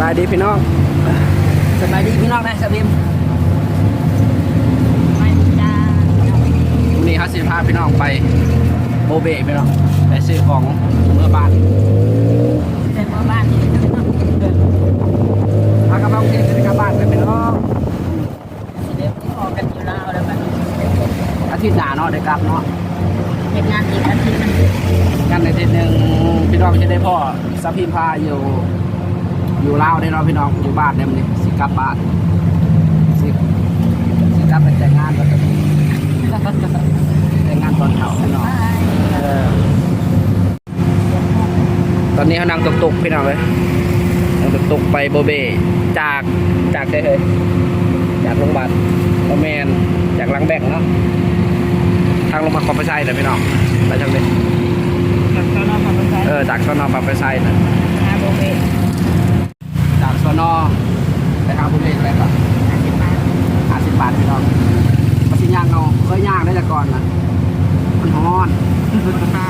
บายดีพี่น้องสบายดีพี่น้องนะสบิมไม่จ้าวันนี้เขาสิพาพี่น้องไปโบเบพี่น้องไปซื้อของเมื่อบ้านเป็นพ่อบ้านนี่พากำลังเทศกลับบ้านไปพี่น้องสิเด็กที่ออกกันอยู่แล้วแล้วแบบอาทิตย์หน้าเนาะได้กลับเนาะเฮ็ดงานอีกอาทิตย์หนึงงานในอาทิตย์หนึ่งพี่น้องจะได้พ่อสัพพิมพาอยู่ อยู่ลาวได้เนาะพี่น้องอยู่บ้านเดี๋ยวนี้สิกลับบ้านสิสิกลับไปแต่งงานก็จะแต่งงานตอนเช้าพี่น้องเออตอนนี้เขานั่งตุกๆพี่น้องเลยนั่งตุกๆไปโบเบจากจากได้เลยจากโรงพยาบาลโรแมนจากหลังแบงเนาะทางโรงพยาบาลปอปไซด์นะพี่น้องไปทางนี้กับตอนนอนของภาษาเออจากสนปอปไซด์นะงานโบเบ จากสนไปหาโบเบอะไรก่อนห้าสิบบาทห้าสิบบาทพี่น้องมาสิย่างเอาเคยย่างได้แต่ก่อนนะมันฮ้อนขา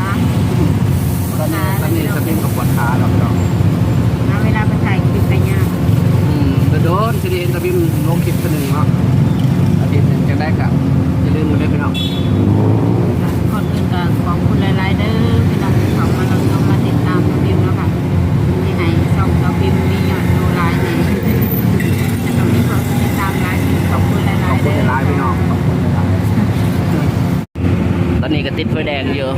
ตอนนี้ตอนนี้สปริงกับปวดขาแล้วพี่น้องเอาเวลาไปถ่ายคลิปไปย่างอืมเดี๋ยวโดนจะได้เห็นตะบิมลงคลิปตัวหนึ่งเนาะอาทิตย์หนึ่งจะได้กะอย่าลืมกันด้วยพี่น้องคนอื่นก็ขอบคุณหลายๆเด้อพี่น้องที่เขามาเราต้องมาติดตามเราพิมพ์แล้วค่ะที่ให้ช่องเราพิมพ์มียอดดูหลายเนี่ยแต่ตรงนี้เขาติดตามหลายขอบคุณหลาย ขอบ ๆ คุ เด้ ณ อ หลายๆพี่น้องขอบคุณหลายๆ ติดไฟแดงอยู่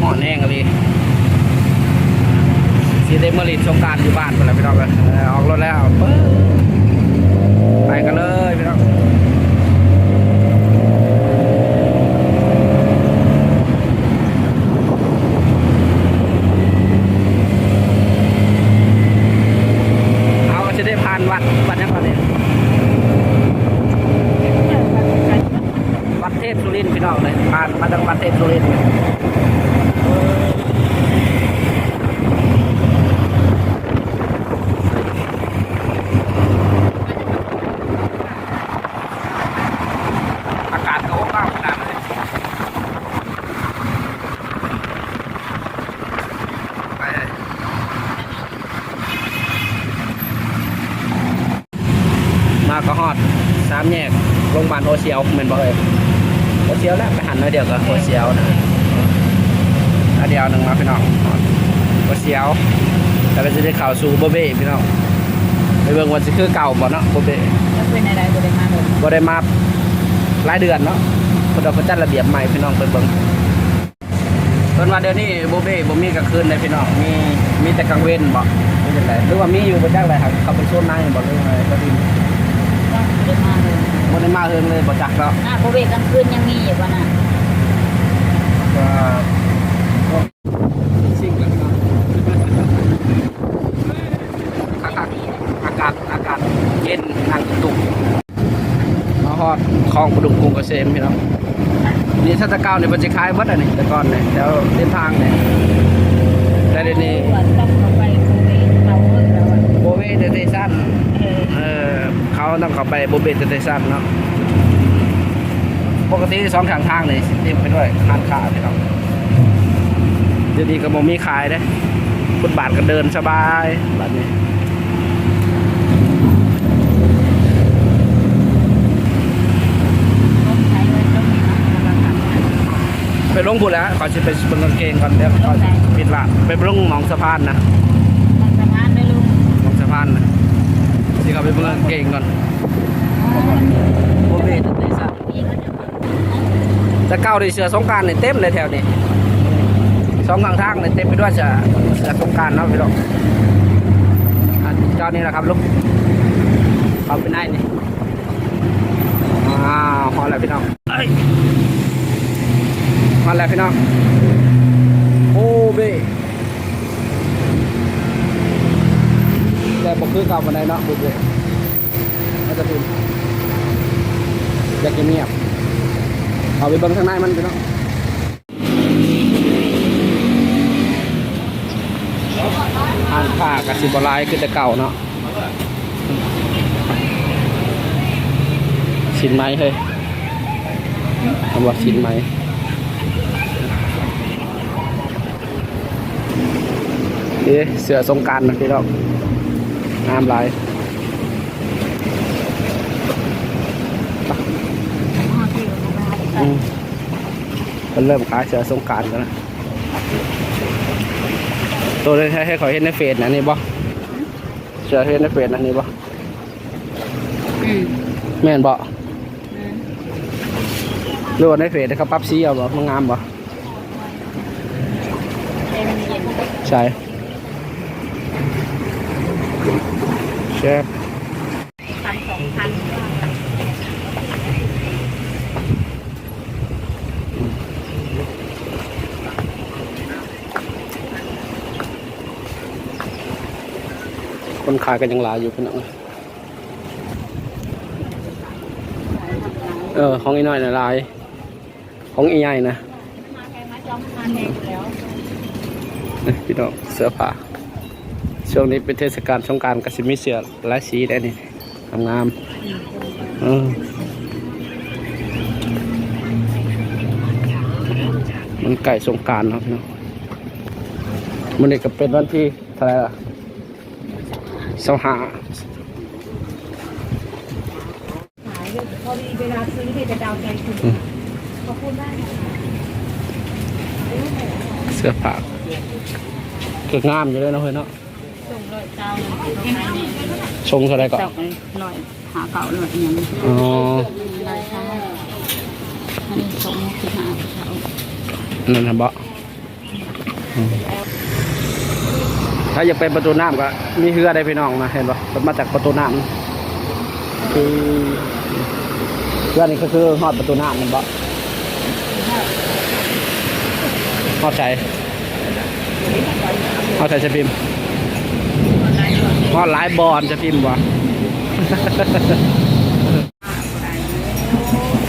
หอนแห้งอะพี่สีเดมอลินสงการอยู่บ้านไปแล้วพี่น้องเลยออกรถแล้วปึ๊บไปกันเลยพี่น้องเอาจะได้ผ่านวัดวัดยังวัดเนี่ย วัดเท พสุรินทร์พี่น้องเลยผ่านมาทางวัดเทพสุรินทร์อากาศก็โอ้ก้าวขนาดเลยไปเลยมาก็ฮอดสามแยกโรงพยาบาลโอเชียวเหมือนบ่เอ่ย โอเชียวแล้วไปหันหน้อยเดียวกับโอเชียวนะอันเดียวหนึ่งมาพี่น้องโอเชียวแล้วก็จะได้ข่าวสู่โบเบ้พี่น้องไปเบิ่งวันสิคือเก่าบ่เนาะโบเบ้จะเป็นอะไรบริมาเลยบ่ได้มาหลายเดือนเนาะคนเราก็จัดระเบียบใหม่พี่น้องไปเบิ่งตอนว่าเดี๋ยวนี้โบเบ้บ่มีกลางคืนเลยพี่น้องมีมีแต่กลางเว้นบ่เป็นจังไดหรือว่ามีอยู่บ่จักเลยครับเขาเป็นโซนในบ่เลยอะไรก็ดีต้อง บริมาเลยบ่ได้มาเฮิงเลยบ่จักเนาะหน้าโบเบกลางคืนยังมีอยู่วะน่ะก็สิ่งแล้วพี่น้องอากาศอากาศอากาศเย็นนั่งตุกมาฮอดคลองประดุกกรุงเกษมพี่น้องนี่ถ้าแตะเก้าเนี่ยมันจะคล้ายวัดอันนี้แต่ก่อนเนี่ยแล้วเส้นทางเนี่ยแต่เดี๋ยวนี้ส่วนต้องเข้าไปโบเบเขาเพิ่งแล้วอะโบเวเดเตชันเออเออ เขาต้องเข้าไปโบเวเดเตชันเนาะปกติสองทางทางเลยเต็มไปด้วยร้านค้าพี่น้องเดี๋ยวนี้ก็บ่มีขายเด้ฟุตบาทก็เดินสบายแบบนี้ต้องใช้เงินต้องมีนะแล้วก็ทำงานไปลงบุญแล้วขอชิไปเบิ่งกางเกงก่อนเดี๋ยวขอปิดละไปลงหนองสะพานนะทำงานได้ลูกหนองสะพานนะ ที่เขาไปเบิ่งกางเกงก่อนโบเวเดเตชันพี่ก็จะมาจะเก้าในเสือสงกรารเนี่ยเต็มเลยแถวนี้สองข้างทางเนี่ยเต็มไปด้วยเสือเสือสงกรารเนาะพี่น้องอะเจ้านี่แหละครับลูกเอาไปไหนนี่อ้าวฮอดแล้วพี่น้องเอ้ยฮอดแล้วพี่น้องโอ้เบ้แต่ บอกคือเก่าบันไดเนาะบุญเลยน่าจะเป็นอยากเงียบเอาไปเบิ่งข้างในมันไปเนาะอ่านผ้ากับสิบลายคือแต่เก่าเนาะชิ้นไม้เฮ้ยคำว่าชิ้นไม้เอ๊ะเสือสงการนะพี่น้อง งามหลายอ๋อที่อยู่ตรงนั้นอืมมันเริ่มขายเสือสงกรารกันแล้วตัวนี้ให้ให้ขอยเห็นในเฟซนะนี่บ่เสือเห็นในเฟซนะนี่บ่อืมแม่นบ่อืมหรือว่าในเฟซเขาปรับสีเอาบ่มันงามบ่เอ็มเย็นใช่ เชฟพันสองพันคนขายกันยังหลายอยู่พี่น้องเออ ของอีน้อยน่ะหลาย ของอีใหญ่นะมาแพงมาจอมมาแพงแล้วนี่พี่น้องเสื้อผ้า ช่วงนี้เป็นเทศกาลสงการก็สิมีเสือหลายสีได้นี่งามๆเออมันไก่สงกรารเนาะพี่น้องมันนี่ก็เป็นวันที่เท่าไหรล่ะสหาพอดีเวลาซื้อที่จะดาวใจคุณขอบคุณมากเสื้อผ้าคืองามอยู่เลยนะเฮ้ยเนาะ ชงเท่าไรก่อนเจ้าไปลอยหาเก่าเลยอย่างนี้อ๋อลายช้าอันนี้ส่งคือหาเขานั่นนะเบาะอืมถ้าอยากไปประตูน้ำก็มีเรือได้พี่น้องนะเห็นปะมันมาจากประตูน้ำคือเรือนี่ก็คือฮอดประตูน้ำมันเบาะฮอดใจฮอดใจจะพิมพ์ ฮอหลายบอลจะพิมพ์วะ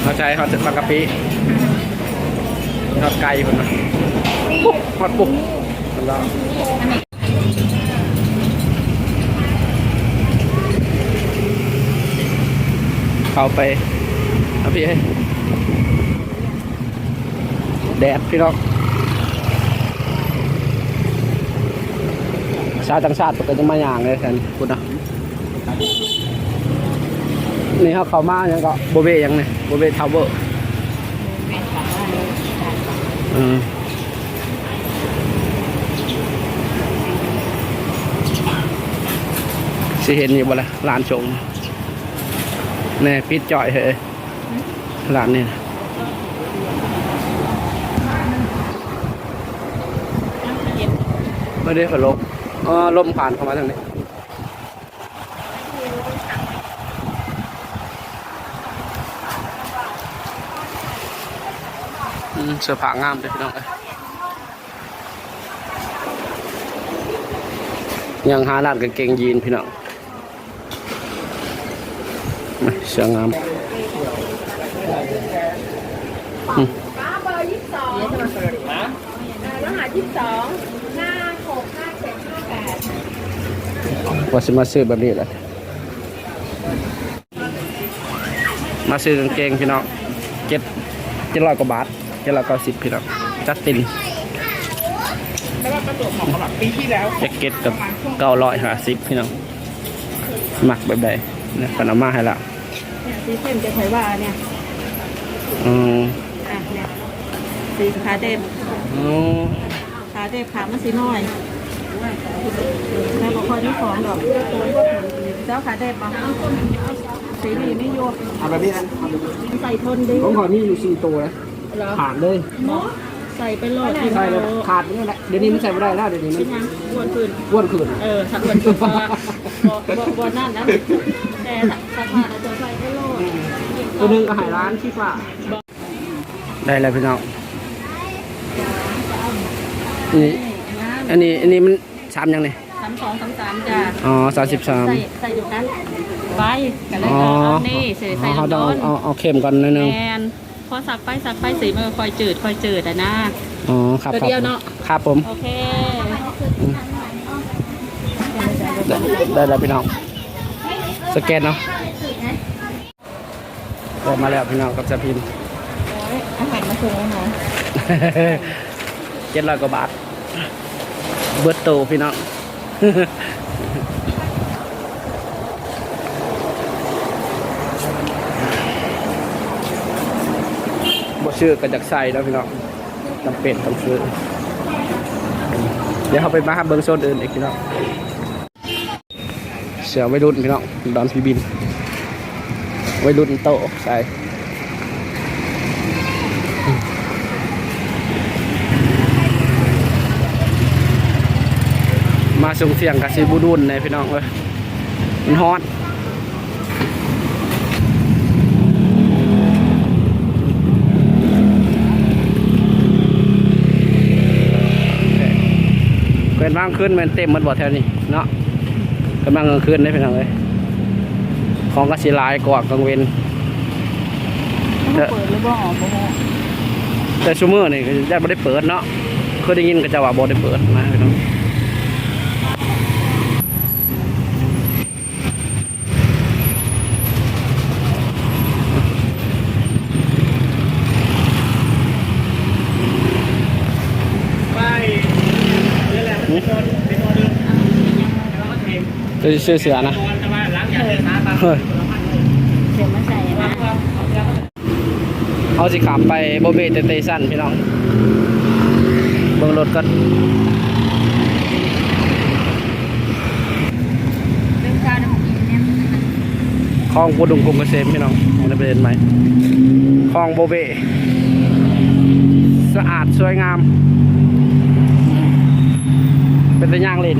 ฮอดใจฮอดจากบางกะปิฮอดไก่คนนะปุ๊บฮอดปุ๊บมันแล้วเข้าไปเอาพี่ให้แดดพี่น้อง ชาติต่างชาติปกติมาอย่างเลยแทนคุณนะนี่เขาเข้ามาอย่างก็โบเบยังไงโบเบทาวเวอร์อืมสิเห็นอยู่บ่ละลานชงแน่ปิดจ่อยเหยหลานนี่นะไม่ได้ฝนลม อ๋อลมผ่านเข้ามาทางนี้เสื้อผ้างามเลยพี่น้องเอ้ยยังหาร้านกางเกงยีนพี่น้องเสื้องามอืมป้าเบอร์ยี่สิบสองรหัสยี่สิบสองห้าหกห้าเจ็ดห้าแปด ว่าสิมาซื้อแบบนี้แหละมาซื้อกางเกงพี่น้องเจ็ดเจ็ดร้อยกว่าบาทเจ็ดร้อยเก้าสิบพี่น้องจัดตินแจ็คเก็ตกับเก้าร้อยห้าสิบพี่น้องหมักแบบใดเนี่ยปนามาให้ละเนี่ยสีเข้มจะใช้ว่าเนี่ยอืมอะเนี่ยสีขาเด็บอ๋อขาเด็บขามันสีน้อย แม่บอกคอยนี่ของดอกเจ้าขาเด็บปะสีนี่ไม่โยกเอาแบบนี้นะใส่ทนดิผมขอนี่อยู่สี่ตัวนะเหรอขาดเลยใส่ไปโหลดใช่เลยขาดนี่แหละเดี๋ยวนี้มันใส่ไม่ได้แล้วเดี๋ยวนี้มันเป็นยังอ้วนขึ้นอ้วนขึ้นเออถ้าอ้วนขึ้นเพราะว่าบ่บ่บ่นั่นนะแต่สักผ้าเราจะใส่ไปโหลดตัวหนึงก็หายร้านที่ฟ้าได้แล้วพี่น้องนี่อันนี้อันนี้มันสามยังไงสามสองสามสามจ้ะอ๋อสามสิบสามใส่ใส่อยู่นั้นไปกันเลยอ๋อเอานี่ใส่ใส่เขาลต้องงเอาเอาเค็มก่อนนิดนึงแมนพอสักไปสักไปสีมันก็คอยจืดคอยจืดอะนะ อ๋อครับตัวครับเดียวเนอะ ครับผมโอเคได้ได้แล้วพี่น้องสแกนเนาะได้มาแล้วพี่น้องกับจะพิมพ์ อาหารมาส่งแล้วเนาะเจ็ดร้อยกว่าบาท เบิร์ตโตพี่น้องบ่ชื่อก็จากใส่แล้วพี่น้องจำเป็นต้องซื้อ เดี๋ยวเขาไปมาเบิ้งโซนอื่นอีกพี่น้องเสือไว้รุ่นพี่น้องดอนพีบิน ไว้รุ่นโตใส่ มาส่งเสียงกับซีบูดุนในพี่น้องเว้ยมันฮอตเป็นบ้างขึ้นมันเต็มมันบ่แถวนี้เนาะกำลังกลางคืนได้พี่น้องเลยของก็สีลายกว่ากลางเวนเปิดหรือบ่ออกแต่ชูมือนี่ก็ยังไม่ได้เปิดเนาะเคยได้ยินก็จะว่าบ่ได้เปิดนะพี่น้อง จะชื่อเสือนะเฮ้ยเสียมาใส่นะเขาสิขับไปโบเบเตเตชันพี่น้องเบิ่งรถก็คลองปูดุงกรุงเกษมพี่น้องมันได้ประเด็นไหมคลองโบเบสะอาดสวยงาม เป็นตะย่างเลิน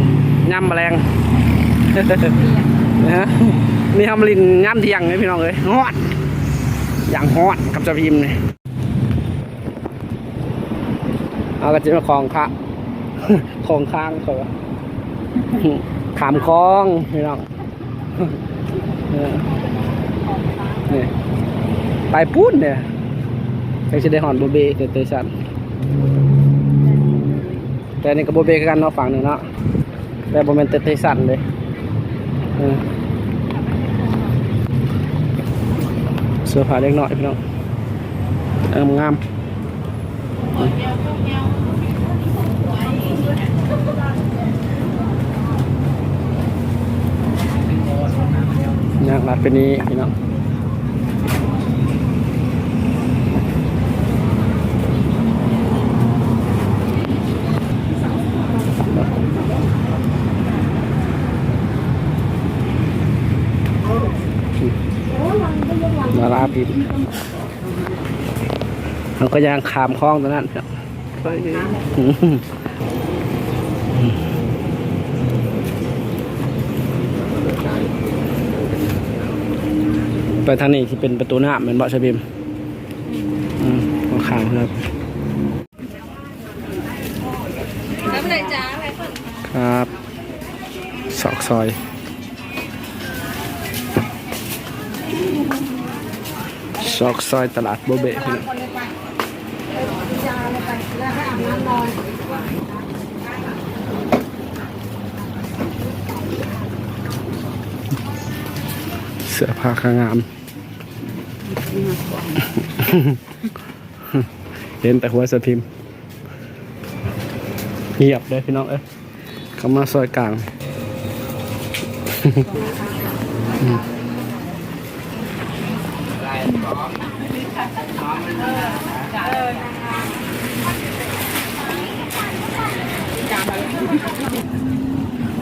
ย่ำแมลง นะฮะนี่ทำลินย่ำเทียงเลยพี่น้องเลยฮอดอย่างฮอดกับจะพิมพ์เนี่ยเอากระจิมาคลองค่ะคลองค้างเขาว่าขามคลองพี่น้องนี่ไปปุ้นเนี่ยไปจะได้หอนโบเบเตเตชันแต่นี่กับโบเบกันเนาะฝั่งหนึ่งเนาะแต่โบเมนเตเตชันเลย เสื้อผ้าเล็กน้อยพี่น้องเอองามยากรัดเป็นนี้พี่น้อง มาลาพิมพ์มันก็ยังขามคลองตรงนั้นครับเฮ้ยอืมไปทางนี้ที่เป็นประตูหน้าเหมือนเบาะชะบิมอืมข้างๆครับแล้วไหนจ้าอะไรคนครับซอกซอย ซอกซอยตลาดโบเบะพี่น้องเสื้อผ้าข้างงาม เห็นแต่หัวสะพิมพ์เงียบเลยพี่น้องเอ้ยเข้ามาซอยกลาง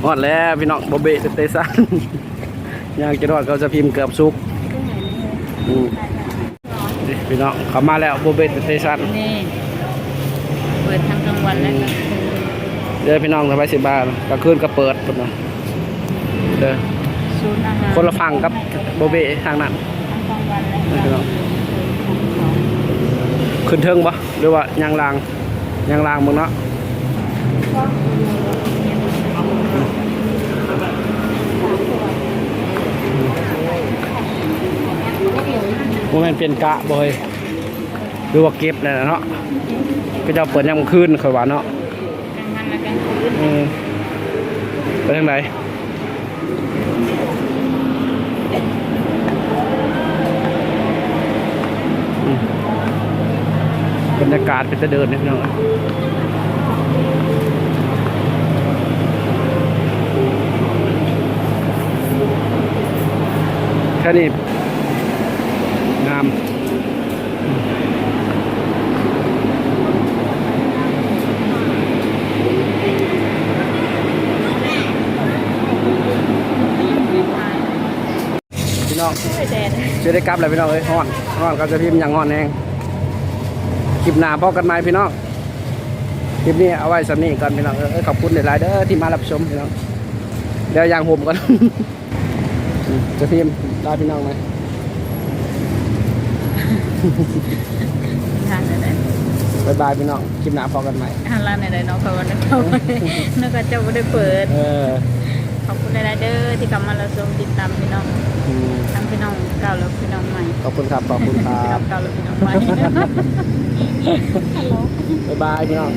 ฮอดแล้วพี่น้องบอเบะเตซันย่างจะรอดเขาจะพิมพ์เกือบสุกอืมนี่พี่น้องเขามาแล้วโบเบะเตซันนี่เปิดทั้งกลางวันและกลางคืนเด้อพี่น้องสบายสิบาทกลางคืนก็เปิดพุ่นนะเด้อศูนย์อาหารคนละฝั่งกับโบเบะทางนั้นทั้งกลางวันและกลางนี่พี่น้องคืนขึ้นเทิงปะหรือว่ายังลางยังลางมึงเนาะ ว่ามันเป็นกะบ่เฮ้ยหรือว่าเก็บนั่นน่ะเนาะก็จะเปิดยามคืนค่อยว่าเนาะกลางวันะกลางคืนอืมไปทางไหนบรรยากาศเป็นจะเดินนะพี่น้อง นี้งามพี่น้องไม่แดดช่วยได้กลับเลยพี่น้องเอ้ยฮ้อนฮ้อนก็จะพิมพ์อย่างฮ้อนแหงคลิปหน้าพอกันไหมพี่น้องคลิปนี้เอาไว้สำนีก่อนพี่น้องเอ้ยขอบคุณหลายๆเด้อที่มารับชมพี่น้องเดี๋ยวย่างผมก่อน จะพิมพ์ลาพี่น้องไหมทานอะไรบายบายพี่น้อง คลิปหน้าพอกันไหมทานร้านอะไรเนาะเขาวันนั้นเขานึกว่าจะไม่ได้เปิด เออ ขอบคุณหลายๆเด้อที่กลับมาเราชมติดตามพี่น้องอืมทั้งพี่น้องเก่าและพี่น้องใหม่ ขอบคุณครับ ขอบคุณครัพี่น้อบงเก่าและพี่น้องใหม่บายบายพี่น้อง